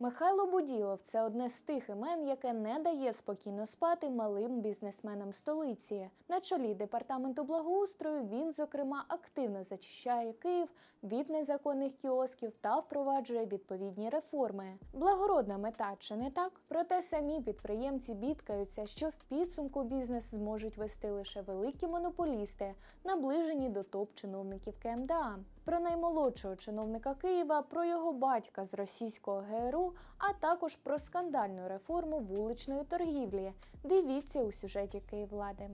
Михайло Буділов це одне з тих імен, яке не дає спокійно спати малим бізнесменам столиці. На чолі департаменту благоустрою він, зокрема, активно зачищає Київ від незаконних кіосків та впроваджує відповідні реформи. Благородна мета чи не так? Проте самі підприємці бідкаються, що в підсумку бізнес зможуть вести лише великі монополісти, наближені до топ-чиновників КМДА. Про наймолодшого чиновника Києва, про його батька з російського ГРУ, а також про скандальну реформу вуличної торгівлі. Дивіться у сюжеті Київлади.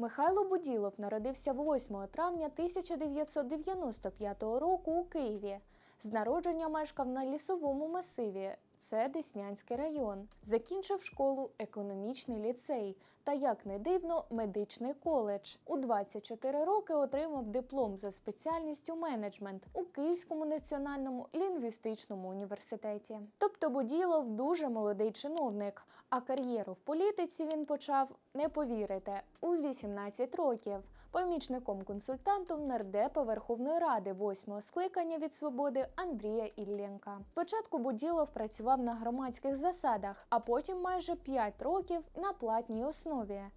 Михайло Буділов народився 8 травня 1995 року у Києві. З народження мешкав на лісовому масиві. Це Деснянський район. Закінчив школу економічний ліцей та, як не дивно, медичний коледж. У 24 роки отримав диплом за спеціальністю менеджмент у Київському національному лінгвістичному університеті. Тобто Буділов дуже молодий чиновник, а кар'єру в політиці він почав, не повірите, у 18 років помічником-консультантом нардепа Верховної Ради 8-го скликання від свободи Андрія Іллєнка. Спочатку Буділов працював на громадських засадах, а потім майже 5 років на платній основі.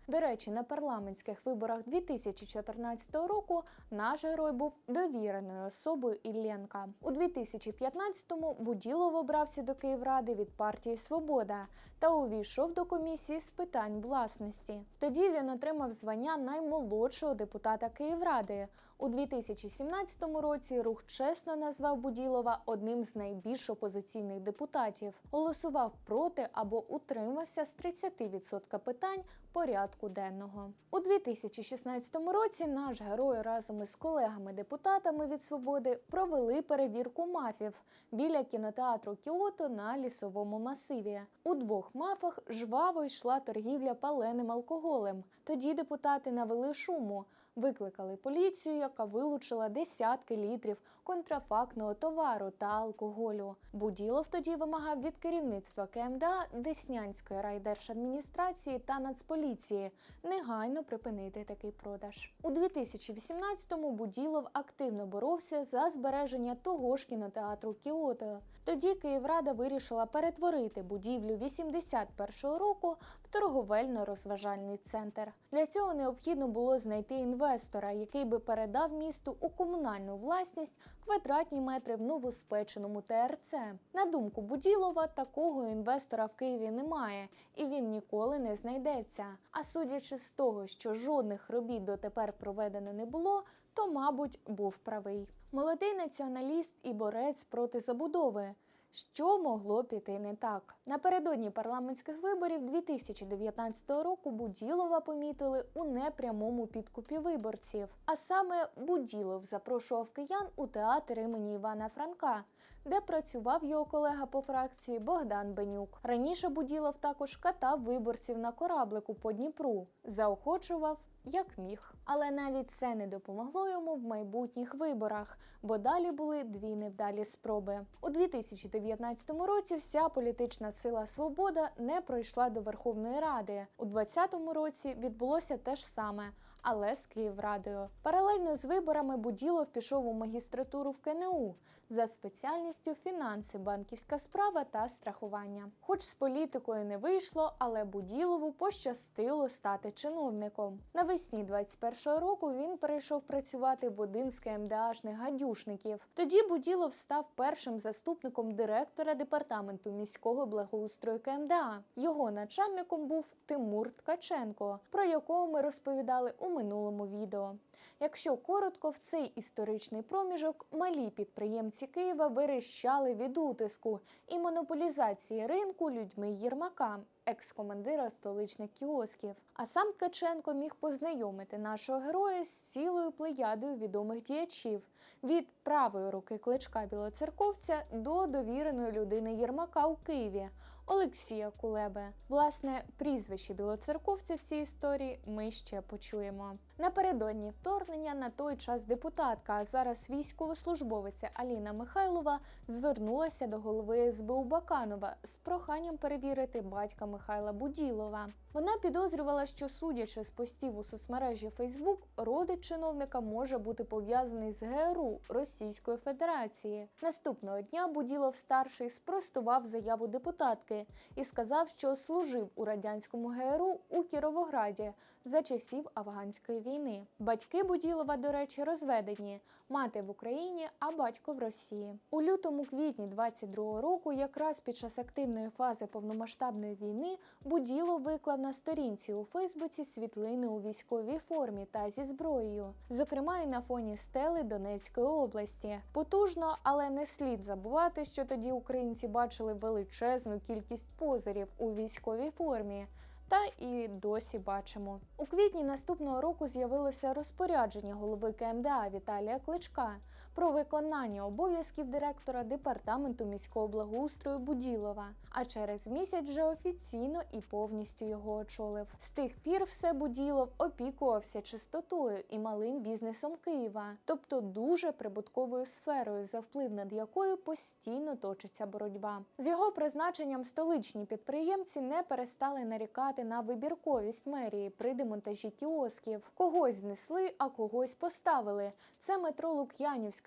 До речі, на парламентських виборах 2014 року наш герой був довіреною особою Іллєнка. У 2015-му Буділов обрався до Київради від партії Свобода та увійшов до комісії з питань власності. Тоді він отримав звання наймолодшого депутата Київради. У 2017 році рух чесно назвав Буділова одним з найбільш опозиційних депутатів. Голосував проти або утримався з 30% питань порядку денного. У 2016 році наш герой разом із колегами-депутатами від свободи провели перевірку мафів біля кінотеатру Кіото на лісовому масиві. У двох мафах жваво йшла торгівля паленим алкоголем. Тоді депутати навели шуму, викликали поліцію, яка вилучила десятки літрів контрафактного товару та алкоголю. Буділов тоді вимагав від керівництва КМДА Деснянської райдержадміністрації та Нацполіції негайно припинити такий продаж. У 2018-му Буділов активно боровся за збереження того ж кінотеатру Кіото. Тоді Київрада вирішила перетворити будівлю 81-го року торговельно-розважальний центр. Для цього необхідно було знайти інвестора, який би передав місту у комунальну власність квадратні метри в новоспеченому ТРЦ. На думку Буділова, такого інвестора в Києві немає, і він ніколи не знайдеться. А судячи з того, що жодних робіт дотепер проведено не було, то, мабуть, був правий. Молодий націоналіст і борець проти забудови. Що могло піти не так? Напередодні парламентських виборів 2019 року Буділова помітили у непрямому підкупі виборців. А саме Буділов запрошував киян у театр імені Івана Франка, де працював його колега по фракції Богдан Бенюк. Раніше Буділов також катав виборців на кораблику по Дніпру, заохочував як міг. Але навіть це не допомогло йому в майбутніх виборах, бо далі були дві невдалі спроби. У 2019 році вся політична сила Свобода не пройшла до Верховної Ради. У 2020 році відбулося те ж саме, але з Київрадою. Паралельно з виборами Буділов пішов у магістратуру в КНУ за спеціальністю фінанси, банківська справа та страхування. Хоч з політикою не вийшло, але Буділову пощастило стати чиновником. Навесні 21-го року він перейшов працювати в один з КМДАшних гадюшників. Тоді Буділов став першим заступником директора департаменту міського благоустрою КМДА. Його начальником був Тимур Ткаченко, про якого ми розповідали у минулому відео. Якщо коротко, в цей історичний проміжок малі підприємці Києва верещали від утиску і монополізації ринку людьми Єрмака. Екс-командира столичних кіосків. А сам Ткаченко міг познайомити нашого героя з цілою плеядою відомих діячів від правої руки кличка білоцерковця до довіреної людини Єрмака у Києві Олексія Кулеби. Власне, прізвище білоцерковця в цій історії ми ще почуємо. Напередодні вторгнення на той час депутатка, а зараз військовослужбовиця Аліна Михайлова звернулася до голови СБУ Баканова з проханням перевірити батька Михайла Буділова. Вона підозрювала, що судячи з постів у соцмережі Фейсбук, родич чиновника може бути пов'язаний з ГРУ Російської Федерації. Наступного дня Буділов старший спростував заяву депутатки і сказав, що служив у радянському ГРУ у Кіровограді за часів афганської війни. Батьки Буділова, до речі, розведені. Мати в Україні, а батько в Росії. У лютому-квітні 22-го року, якраз під час активної фази повномасштабної війни, Буділов виклав на сторінці у Фейсбуці світлини у військовій формі та зі зброєю, зокрема і на фоні стели Донецької області. Потужно, але не слід забувати, що тоді українці бачили величезну кількість позирів у військовій формі. Та і досі бачимо. У квітні наступного року з'явилося розпорядження голови КМДА Віталія Кличка про виконання обов'язків директора департаменту міського благоустрою Буділова. А через місяць вже офіційно і повністю його очолив. З тих пір все Буділов опікувався чистотою і малим бізнесом Києва, тобто дуже прибутковою сферою, за вплив над якою постійно точиться боротьба. З його призначенням столичні підприємці не перестали нарікати на вибірковість мерії при демонтажі кіосків. Когось знесли, а когось поставили. Це метро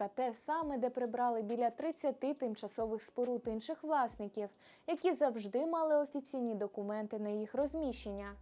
Лук'янівська, те саме, де прибрали біля 30 тимчасових споруд інших власників, які завжди мали офіційні документи на їх розміщення.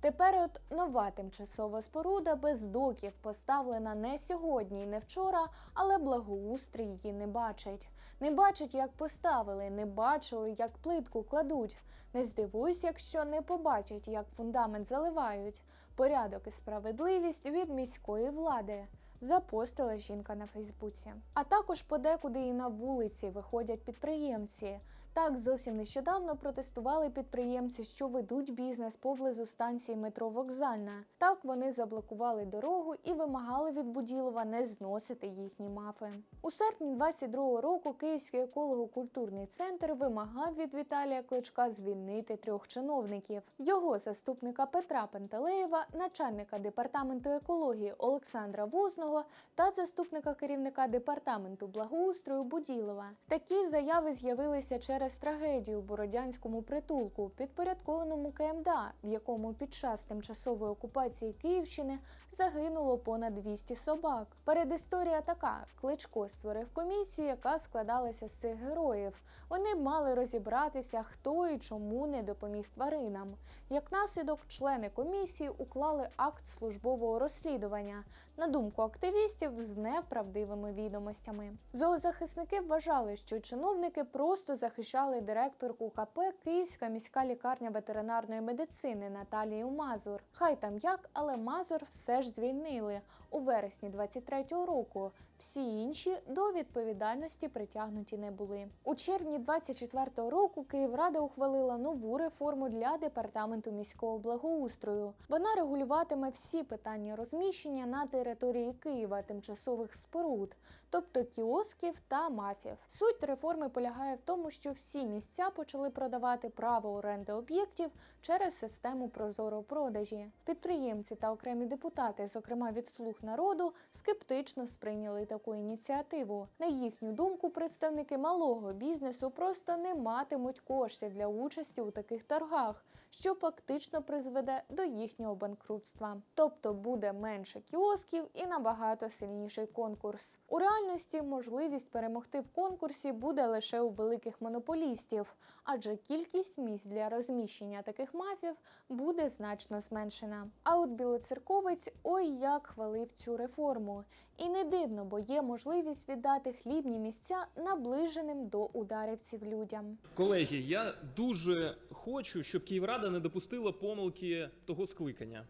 Тепер от нова тимчасова споруда без доків поставлена не сьогодні і не вчора, але благоустрій її не бачить. Не бачить, як поставили, не бачили, як плитку кладуть. Не здивуюсь, якщо не побачать, як фундамент заливають. Порядок і справедливість від міської влади. Запостила жінка на Фейсбуці. А також подекуди і на вулиці виходять підприємці. Так, зовсім нещодавно протестували підприємці, що ведуть бізнес поблизу станції метро Вокзальна. Так вони заблокували дорогу і вимагали від Буділова не зносити їхні мафи. У серпні 22-го року Київський еколого-культурний центр вимагав від Віталія Кличка звільнити трьох чиновників: його заступника Петра Пентелеєва, начальника департаменту екології Олександра Возного та заступника керівника департаменту благоустрою Буділова. Такі заяви з'явилися через трагедію у Бородянському притулку, підпорядкованому КМДА, в якому під час тимчасової окупації Київщини загинуло понад 200 собак. Передісторія така: Кличко створив комісію, яка складалася з цих героїв. Вони б мали розібратися, хто і чому не допоміг тваринам. Як наслідок, члени комісії уклали акт службового розслідування на думку активістів з неправдивими відомостями. Зоозахисники вважали, що чиновники просто захищали директорку КП Київська міська лікарня ветеринарної медицини Наталію Мазур. Хай там як, але Мазур все ж звільнили у вересні 23-го року. Всі інші до відповідальності притягнуті не були. У червні 24-го року Київрада ухвалила нову реформу для департаменту міського благоустрою. Вона регулюватиме всі питання розміщення на території Києва тимчасових споруд, тобто кіосків та мафів. Суть реформи полягає в тому, що всі місця почали продавати право оренди об'єктів через систему прозоро продажі. Підприємці та окремі депутати, зокрема від слуг народу, скептично сприйняли таку ініціативу. На їхню думку, представники малого бізнесу просто не матимуть коштів для участі у таких торгах, що фактично призведе до їхнього банкрутства. Тобто буде менше кіосків і набагато сильніший конкурс. У реальності можливість перемогти в конкурсі буде лише у великих монополістів, адже кількість місць для розміщення таких мафів буде значно зменшена. А от білоцерковець ой як хвалив цю реформу. І не дивно, бо є можливість віддати хлібні місця наближеним до ударівців людям. Колеги, я дуже хочу, щоб Київрада не допустила помилки того скликання.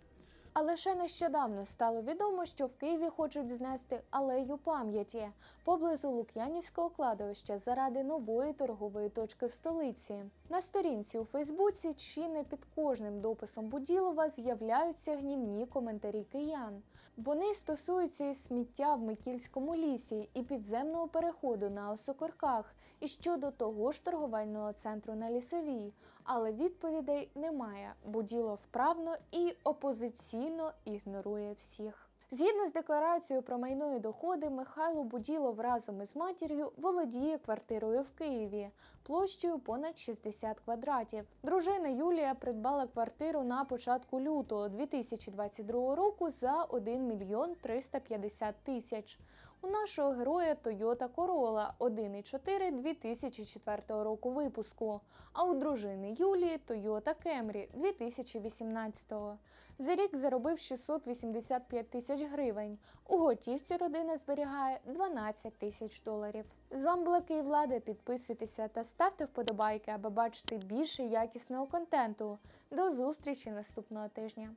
А лише нещодавно стало відомо, що в Києві хочуть знести алею пам'яті поблизу Лук'янівського кладовища заради нової торгової точки в столиці. На сторінці у Фейсбуці чи не під кожним дописом Буділова з'являються гнівні коментарі киян. Вони стосуються і сміття в Микільському лісі і підземного переходу на Осокорках, і щодо того ж торговельного центру на лісовій. Але відповідей немає. Буділов вправно і опозиційно ігнорує всіх. Згідно з декларацією про майно і доходи, Михайло Буділов разом із матір'ю володіє квартирою в Києві площею понад 60 квадратів. Дружина Юлія придбала квартиру на початку лютого 2022 року за 1 мільйон 350 тисяч. У нашого героя Toyota Corolla 1.4 2004 року випуску, а у дружини Юлії Toyota Camry 2018. За рік заробив 685 тисяч гривень. У готівці родина зберігає 12 тисяч доларів. З вами була Київлада. Підписуйтеся та ставте вподобайки, аби бачити більше якісного контенту. До зустрічі наступного тижня.